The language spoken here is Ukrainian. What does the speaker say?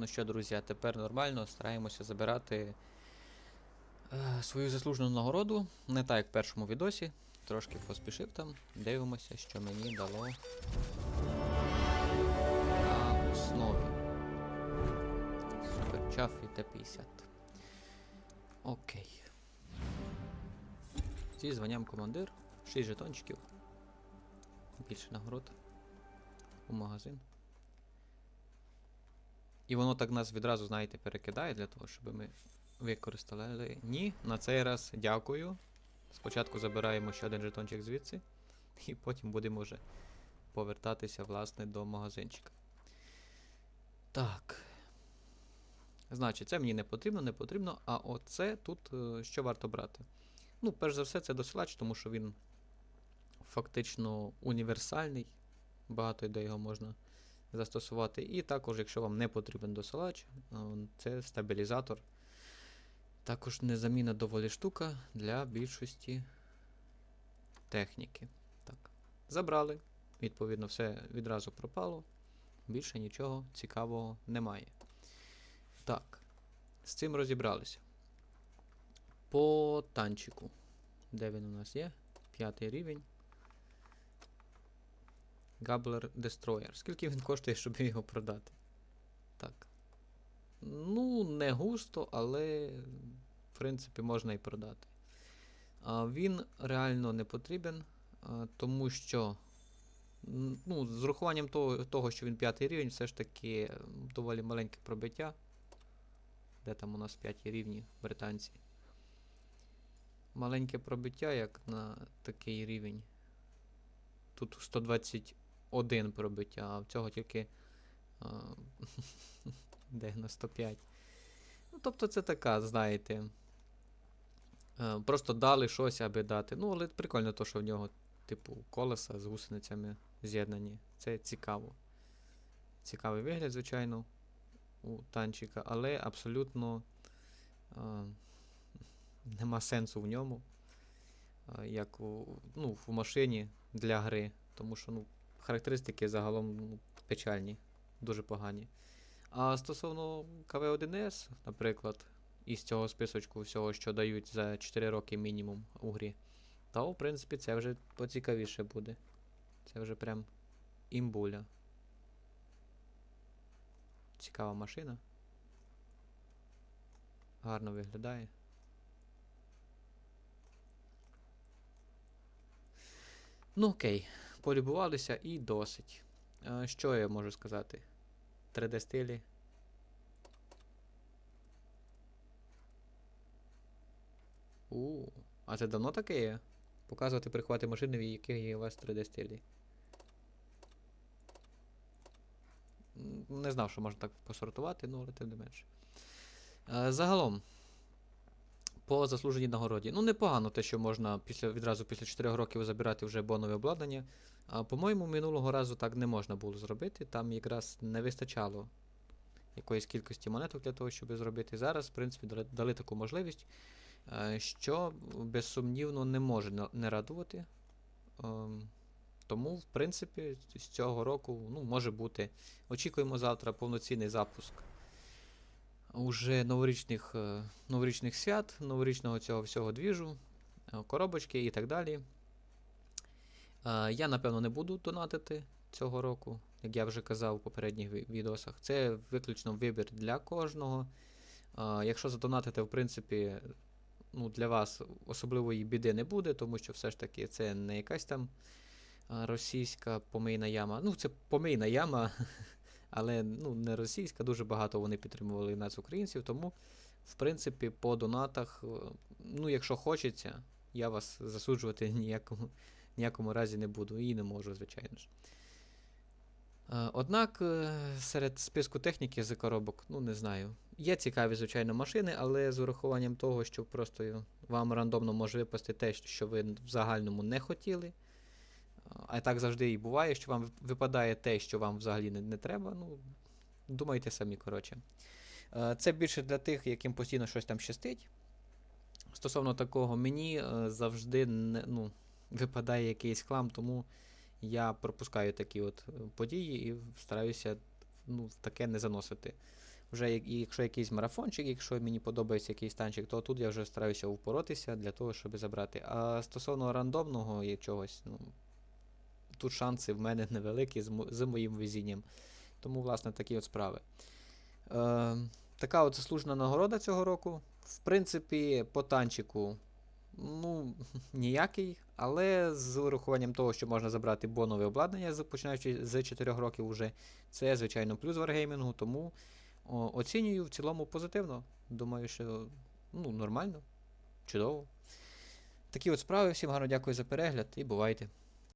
Ну що, друзі, тепер нормально стараємося забирати е, свою заслужену нагороду. Не так, як в першому відосі. Трошки поспішив там. Дивимося, що мені дало на основі. Суперчаф і Т-50. Окей. Зі званням командир. 6 жетончиків. Більше нагород. У магазин. І воно так нас відразу, знаєте, перекидає для того, щоб ми використали. Ні, на цей раз дякую. Спочатку забираємо ще один жетончик звідси, і потім будемо вже повертатися, власне, до магазинчика. Так. Значить, це мені не потрібно, не потрібно. А оце тут е, що варто брати? Ну, перш за все, це досилач, тому що він фактично універсальний. Багато де його можна застосувати. І також, якщо вам не потрібен досилач, е, це стабілізатор. Також незамінна доволі штука для більшості техніки. Так. Забрали. Відповідно, все відразу пропало. Більше нічого цікавого немає. Так. З цим розібралися. По танчику. Де він у нас є? П'ятий рівень. Габблер Destroyer. Скільки він коштує, щоб його продати? Так. Ну, не густо, але в принципі можна і продати. А, він реально не потрібен, а, тому що ну, з урахуванням того, того, що він п'ятий рівень, все ж таки доволі маленьке пробиття. Де там у нас п'яті рівні британці? Маленьке пробиття, як на такий рівень. Тут 121 пробиття, а в цього тільки а, 95. Ну, тобто це така, знаєте. е, Просто дали щось, аби дати. Ну, але прикольно, то, що в нього, типу, колеса з гусеницями з'єднані. Це цікаво. Цікавий вигляд, звичайно, у танчика, але абсолютно е, нема сенсу в ньому. Як у, ну, в машині для гри. Тому що ну, характеристики загалом ну, печальні, дуже погані. А стосовно КВ-1С, наприклад, із цього списочку всього, що дають за 4 роки мінімум у грі, то, в принципі, це вже поцікавіше буде. Це вже прям імбуля. Цікава машина. Гарно виглядає. Ну окей, полюбувалися і досить. Е, Що я можу сказати? 3D стилі. У, а це давно таке є? Показувати прихвати машини, в яких є у вас 3D стилі. Не знав, що можна так посортувати, ну але тим не менше. Е, Загалом, по заслуженій нагороді. Ну, непогано те, що можна після, відразу після 4 років забирати вже бонове обладнання. А по-моєму, минулого разу так не можна було зробити. Там якраз не вистачало якоїсь кількості монеток для того, щоб зробити. Зараз, в принципі, дали, таку можливість, е, що безсумнівно не може не радувати. Ем, Тому, в принципі, з цього року ну, може бути. Очікуємо завтра повноцінний запуск уже новорічних, е, новорічних свят, новорічного цього всього двіжу, е, коробочки і так далі. Е, Я, напевно, не буду донатити цього року, як я вже казав у попередніх ві- відосах. Це виключно вибір для кожного. Якщо задонатити, в принципі, ну, для вас особливої біди не буде, тому що все ж таки це не якась там російська помийна яма. Ну, це помийна яма, але ну, не російська, дуже багато вони підтримували нас, українців, тому, в принципі, по донатах, е, ну, якщо хочеться, я вас засуджувати ніякому, ніякому разі не буду і не можу, звичайно ж. Е, Однак е, серед списку техніки з коробок, ну не знаю. Є цікаві, звичайно, машини, але з урахуванням того, що просто вам рандомно може випасти те, що ви в загальному не хотіли. А так завжди і буває, що вам випадає те, що вам взагалі не, не треба. Ну, думайте самі, коротше. Е, Це більше для тих, яким постійно щось там щастить. Стосовно такого, мені е, завжди не, ну, випадає якийсь хлам, тому я пропускаю такі от е, події і стараюся ну, таке не заносити. вже якщо якийсь марафончик, якщо мені подобається якийсь танчик, то тут я вже стараюся впоротися для того, щоб забрати. А стосовно рандомного чогось, ну, тут шанси в мене невеликі з, з моїм везінням. Тому, власне, такі от справи. Е, така от заслужена нагорода цього року. В принципі, по танчику, ну, ніякий, але з урахуванням того, що можна забрати бонове обладнання, починаючи з 4 років уже, це, звичайно, плюс варгеймінгу, тому о, оцінюю в цілому позитивно. Думаю, що ну, нормально, чудово. Такі от справи. Всім гарно дякую за перегляд і бувайте.